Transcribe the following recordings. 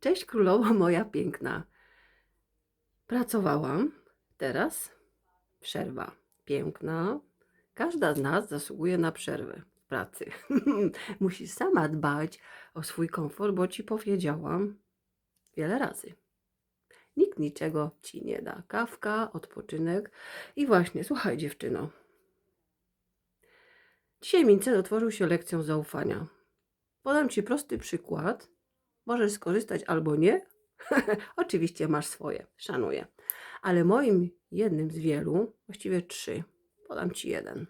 Cześć królowo moja piękna. Pracowałam, teraz przerwa. Piękna. Każda z nas zasługuje na przerwę w pracy. Musisz sama dbać o swój komfort, bo ci powiedziałam wiele razy. Nikt niczego ci nie da. Kawka, odpoczynek. I właśnie, słuchaj dziewczyno. Dzisiaj Mincel otworzył się lekcją zaufania. Podam ci prosty przykład. Możesz skorzystać albo nie. Oczywiście masz swoje, szanuję. Ale moim jednym z wielu, właściwie trzy, podam ci jeden.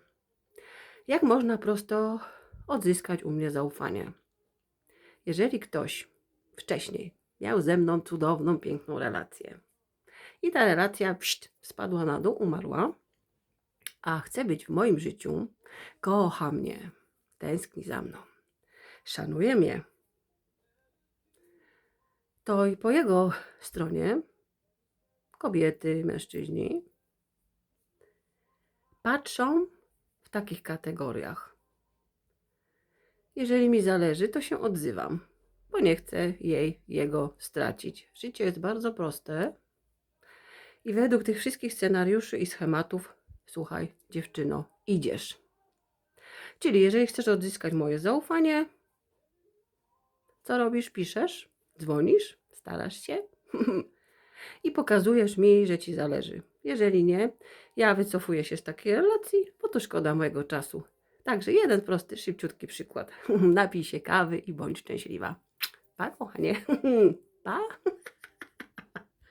Jak można prosto odzyskać u mnie zaufanie? Jeżeli ktoś wcześniej miał ze mną cudowną, piękną relację i ta relacja pszt, spadła na dół, umarła, a chce być w moim życiu, kocha mnie, tęskni za mną, szanuje mnie, to i po jego stronie kobiety, mężczyźni patrzą w takich kategoriach. Jeżeli mi zależy, to się odzywam, bo nie chcę jej, jego stracić. Życie jest bardzo proste i według tych wszystkich scenariuszy i schematów, słuchaj, dziewczyno, idziesz. Czyli jeżeli chcesz odzyskać moje zaufanie, co robisz? Piszesz, dzwonisz, starasz się i pokazujesz mi, że ci zależy. Jeżeli nie, ja wycofuję się z takiej relacji, bo to szkoda mojego czasu. Także jeden prosty, szybciutki przykład. Napij się kawy i bądź szczęśliwa. Pa, kochanie. Pa.